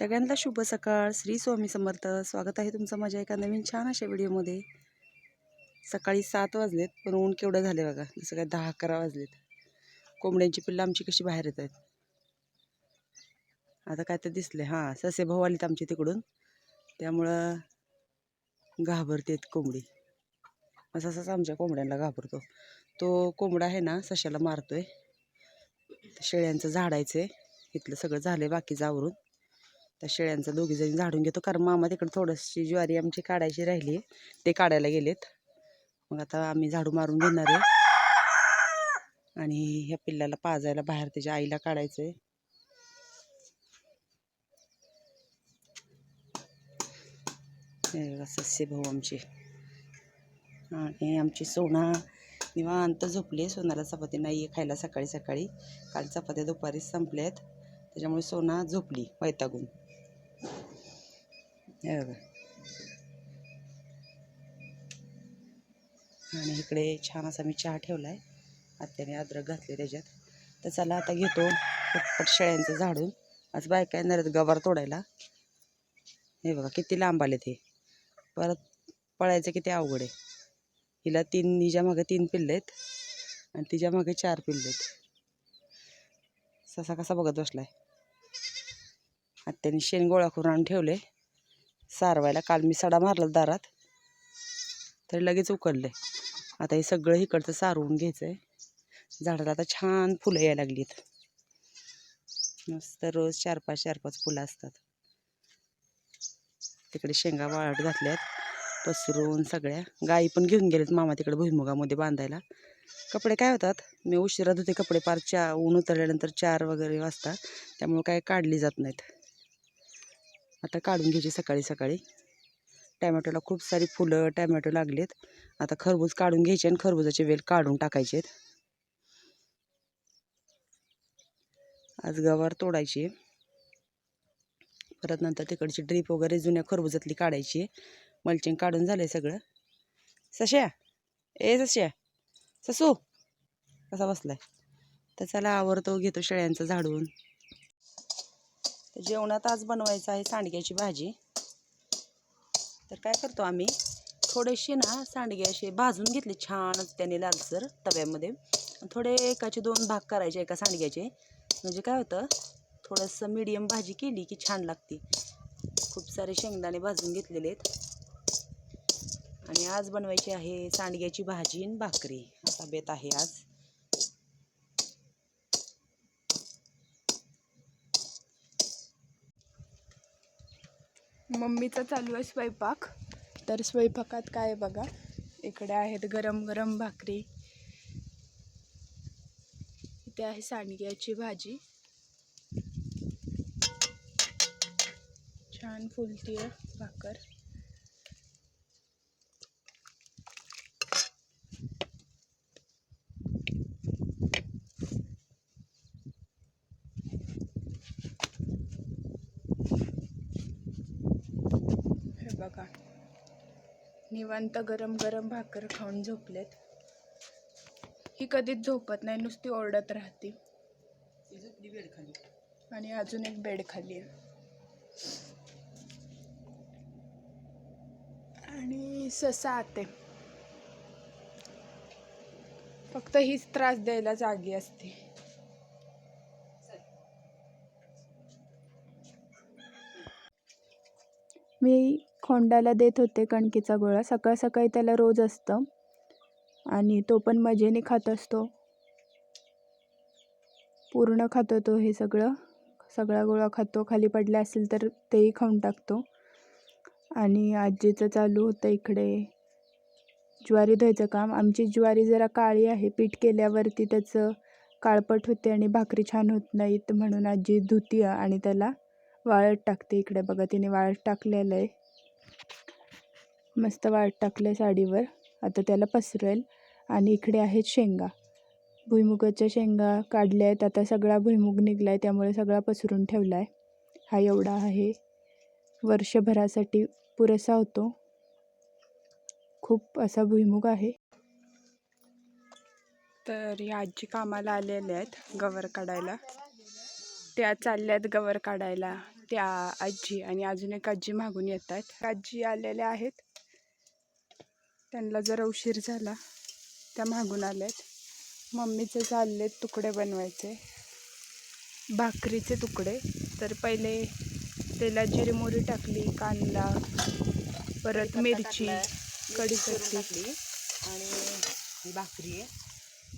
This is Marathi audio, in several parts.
सगळ्यांना शुभ सकाळ. श्री स्वामी समर्थ. स्वागत आहे तुमचं माझ्या एका नवीन छान अशा व्हिडिओमध्ये. सकाळी सात वाजलेत पण ऊन केवढं झाले बघा. जसं काय दहा अकरा वाजलेत. कोंबड्यांची पिल्लं आमची कशी बाहेर येत आहेत. आता काय तर दिसले हां ससे भाऊ आलेत आमच्या तिकडून. त्यामुळं घाबरतेत कोंबडी. असं असंच आमच्या कोंबड्यांना घाबरतो. तो कोंबडा आहे ना सशाला मारतोय. शेळ्यांचं झाडायचं आहे इथलं सगळं झालं आहे बाकीचं आवरून. त्या शेळ्यांचं दोघीजणी झाडून घेतो. कारण मामा तिकडे थोडीशी ज्वारी आमची काढायची राहिली. आहे ते काढायला गेलेत. मग आता आम्ही झाडू मारून घेणार आहे. आणि ह्या पिल्लाला पाजायला बाहेर त्याच्या आईला काढायचं आहे सस्से भाऊ आमचे. आणि आमची सोना निवांत झोपली आहे. सोनाला चपाती नाही आहे खायला सकाळी सकाळी. काल चपात्या दुपारीच संपल्या आहेत त्याच्यामुळे सोना झोपली वैतागून. हे बघा. आणि इकडे छान असा मी चहा ठेवला आहे आत्याने अद्रक घातले त्याच्यात. तर चला आता घेतो पटपट शेळ्यांचं झाडून. आज बायका येणार आहेत गवार तोडायला. हे बघा किती लांब आले ते परत पळायचं किती अवघड आहे. हिला तीन हिच्या मागे तीन पिल्ले आहेत आणि तिच्यामागे चार पिल्ले आहेत. ससा कसा बघत बसलाय. आत्याने शेण गोळा करून आणून ठेवले सारवायला. काल मी सडा मारला दारात. तरी लगेच उकडले. आता हे सगळं इकडचं सारवून घ्यायचं आहे झाडाला आता छान फुलं यायला लागलीत. मस्त रोज चार पाच चार पाच फुलं असतात. तिकडे शेंगा वाळत घातल्यात. पसरून सगळ्या. गाई पण घेऊन गेलेत मामा तिकडे भुईमुगामध्ये बांधायला. कपडे काय होतात? मी उशिरा धुते कपडे. पार चा ऊन उतरल्यानंतर चार वगैरे वाजता. त्यामुळे काय काढली जात नाहीत. आता काढून घ्यायची सकाळी सकाळी. टॅमॅटोला खूप सारी फुलं टॅमॅटो लागलेत. आता खरबूज काढून घ्यायचे आणि खरबुजाचे वेल काढून टाकायचे आहेत आज गवार तोडायची. परत नंतर तिकडची ड्रीप वगैरे जुन्या खरबुजातली काढायची. मल्चिंग काढून झालंय सगळं. सश्या ए सश्या ससू कसा बसलाय? तर चला आवरतो घेतो शेळ्यांचं झाडून. तर जेवणात आज बनवायचं आहे सांडग्याची भाजी. तर काय करतो आम्ही थोडेसे ना सांडगे असे भाजून घेतले छान त्याने लालसर तव्यामध्ये. थोडे एकाचे दोन भाग करायचे एका सांडग्याचे. म्हणजे काय होतं थोडंसं मीडियम भाजी केली की छान लागते. खूप सारे शेंगदाणे भाजून घेतलेले आहेत. आणि आज बनवायची आहे सांडग्याची भाजी आणि भाकरी. असा बेत आहे आज. मम्मीचा चालू आहे स्वयंपाक. तर स्वयंपाकात काय आहे बघा. इकडे आहेत गरम गरम भाकरी. इथे आहे सांडग्याची भाजी. छान फुलती आहे भाकर. बघा. निवांत गरम गरम भाकर खाऊन झोपलेत. ही कधीच झोपत नाही नुसती ओरडत राहते. आणि अजून एक बेड खाली आहे. आणि ससा आते. फक्त हीच त्रास द्यायला जागी असते. मी खोंडाला देत होते कणकीचा गोळा. सकाळ सकाळी त्याला रोज असतं. आणि तो पण मजेने खात असतो. पूर्ण खातो तो हे सगळं. सगळा गोळा खातो. खाली पडला असेल तर तेही खाऊन टाकतो. आणि आजीचं चालू होतं इकडे. ज्वारी धुवायचं काम. आमची ज्वारी जरा काळी आहे. पीठ केल्यावरती त्याचं काळपट होते आणि भाकरी छान होत नाहीत म्हणून आजी धुती आणि त्याला वाळत टाकते. इकडे बघा तिने वाळत टाकलेलं आहे. मस्त वाट टाकलं आहे साडीवर. आता त्याला पसरेल. आणि इकडे आहेत शेंगा. भुईमुगाच्या शेंगा काढल्या आहेत आता सगळा भुईमुग निघला आहे त्यामुळे सगळा पसरून ठेवला आहे हा एवढा आहे. वर्षभरासाठी पुरेसा होतो. खूप असा भुईमुग आहे. तर या आजी कामाला आलेल्या आहेत. गवर काढायला. त्या चालल्या आहेत गवर काढायला. आ आजी आणि अजून एक आजी मागून येत आहेत आजी आलेल्या आहेत. त्यांना जरा उशीर झाला. त्या मागून आल्यात. मम्मीचे चालले तुकडे बनवायचे. भाकरीचे तुकडे. तर पहिले तेलात जिरी मोहरी टाकली कांदा परत मिरची कढीपत्ती. टाकली. आणि भाकरी आहे.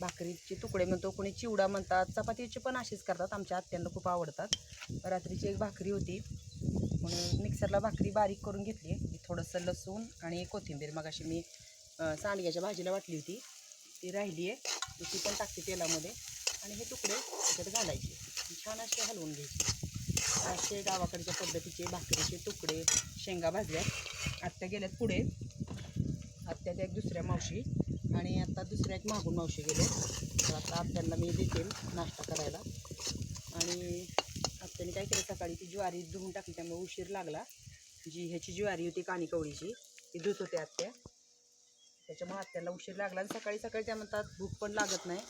भाकरीचे तुकडे म्हणतो कोणी चिवडा म्हणतात चपातीचे पण असेच करतात आमच्या आत्यांना खूप आवडतात. रात्रीची एक भाकरी होती. म्हणून मिक्सरला भाकरी बारीक करून घेतली. थोडंसं लसूण आणि कोथिंबीर मग अशी मी सांडग्याच्या भाजीला वाटली होती. ती राहिली आहे. ती पण टाकते तेलामध्ये. आणि हे तुकडे त्याच्यात घालायचे. छान असे हलवून घ्यायचे. असे गावाकडच्या पद्धतीचे भाकरीचे तुकडे शेंगा भाजल्यात. आत्या गेल्यात पुढे. आत्या त्या एक दुसऱ्या मावशी. आणि आता दुसऱ्या एक मागून मावशी गेले. तर आता आत्यांना मी देते नाश्ता करायला. आणि आत्याने काय केलं सकाळी ती ज्वारी धुवून टाकली त्यामुळे उशीर लागला. जी ह्याची ज्वारी होती कानिकवळीची ती धुत होते आत्या. त्याच्यामुळे आत्याला उशीर लागला आणि सकाळी सकाळी त्या म्हणतात भूक पण लागत नाही.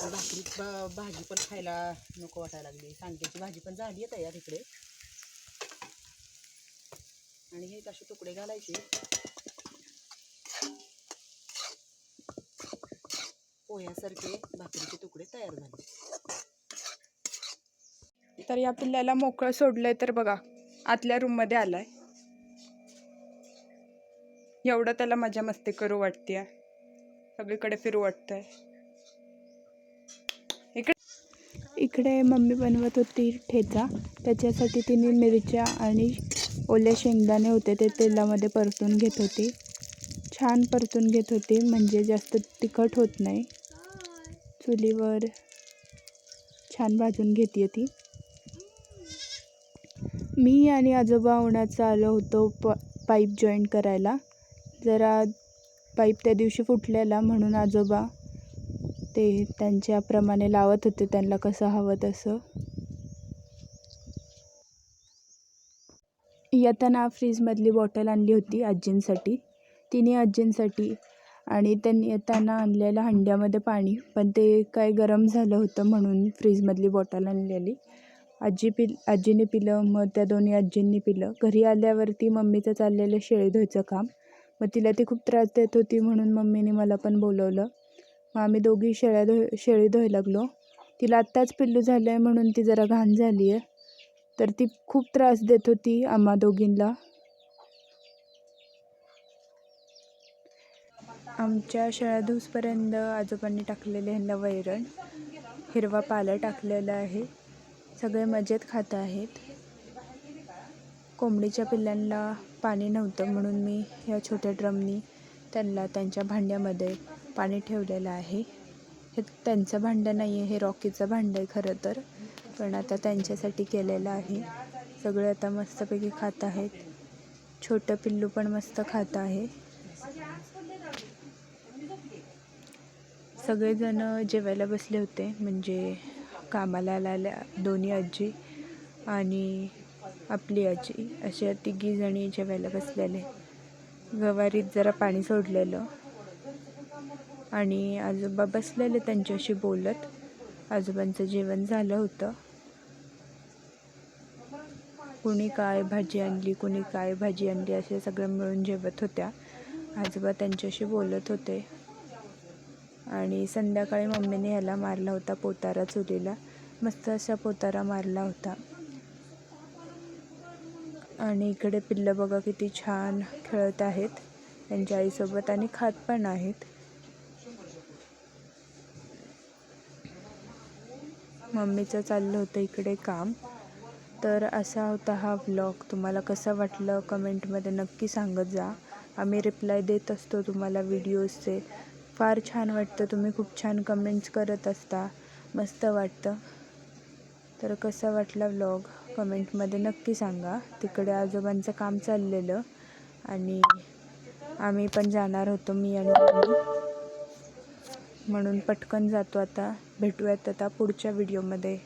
भाकरी भा- भाजी पण खायला नको वाटायला लागली. सांडग्याची भाजी पण झाली आहे तयार इकडे. आणि हे असे तुकडे घालायचे. पोह्यासारखे भाकरीचे तुकडे तयार झाले. तर या पिल्ल्याला मोकळं सोडलंय तर बघा आतल्या रूममध्ये आलाय. एवढं त्याला मजा मस्ती करू वाटते सगळीकडे फिरू वाटतंय. इकडे इकडे मम्मी बनवत होती ठेचा. त्याच्यासाठी तिने मिरच्या आणि ओले शेंगदाणे होते ते तेलामध्ये परतून घेत होती. छान परतून घेत होती म्हणजे जास्त तिखट होत नाही. चुलीवर छान भाजून घेते ती. मी आणि आजोबा उन्हाचा आलो होतो प पाईप जॉईन करायला. जरा पाईप त्या दिवशी फुटलेला म्हणून आजोबा ते त्यांच्याप्रमाणे लावत होते त्यांना कसं हवं तसं. येताना फ्रीजमधली बॉटल आणली होती आजींसाठी. तिने आजींसाठी आणि त्यांनी येताना आणलेलं हंड्यामध्ये पाणी. पण ते काय गरम झालं होतं म्हणून फ्रीजमधली बॉटल आणलेली. आजी पि आजीने पिलं मग त्या दोन्ही आजींनी पिलं. घरी आल्यावरती मम्मीचं चाललेलं शेळी धुवायचं काम. मग तिला ती खूप त्रास देत होती म्हणून मम्मीने मला पण बोलवलं. मग आम्ही दोघी शेळ्या धु शेळी धुवायला लागलो. तिला आत्ताच पिल्लू झालं आहे म्हणून ती जरा घाण झाली आहे तर ती खूप त्रास देत होती आम्हा दोघींना. आमच्या शेळ्या धुसपर्यंत आजोबांनी टाकलेले ह्यांना वैरण. हिरवा पाला टाकलेला आहे. सगळे मजेत खात आहेत. कोंबडीच्या पिल्लांना पाणी नव्हतं म्हणून मी ह्या छोट्या ड्रमनी त्यांना त्यांच्या भांड्यामध्ये पाणी ठेवलेलं आहे. हे त्यांचं भांडं नाही आहे हे रॉकीचं भांडं आहे खरं तर. पण आता त्यांच्यासाठी केलेलं आहे. सगळे आता मस्तपैकी खात आहेत. छोटं पिल्लू पण मस्त खात आहे. सगळेजण जेवायला बसले होते म्हणजे कामाला आलेल्या दोन्ही आजी आणि आपली आजी. अशा तिघीजणी जेवायला बसलेले. गवारीत जरा पाणी सोडलेलं आणि आजोबा बसलेले त्यांच्याशी बोलत. आजोबांचं जेवण झालं होतं. कुणी काय भाजी आणली कुणी काय भाजी आणली असे सगळं मिळून जेवत होत्या. आजोबा त्यांच्याशी बोलत होते. आणि संध्याकाळी मम्मीने ह्याला मारला होता पोतारा चुलीला. मस्त असा पोतारा मारला होता. आणि इकडे पिल्लं बघा किती छान खेळत आहेत. त्यांच्या आईसोबत आणि खात पण आहेत. मम्मीचं चाललं होतं इकडे काम. तर असा होता हा व्लॉग तुम्हाला कसा वाटलं? कमेंटमध्ये नक्की सांगत जा. आम्ही रिप्लाय देत असतो तुम्हाला व्हिडिओजचे फार छान वाटतं. तुम्ही खूप छान कमेंट्स करत असता. मस्त वाटतं. तर कसा वाटला व्लॉग कमेंटमध्ये नक्की सांगा. तिकडे आजोबांचं काम चाललेलं आणि आम्ही पण जाणार होतो मी आणि म्हणून पटकन जातो आता. भेटूयात आता पुढच्या व्हिडिओमध्ये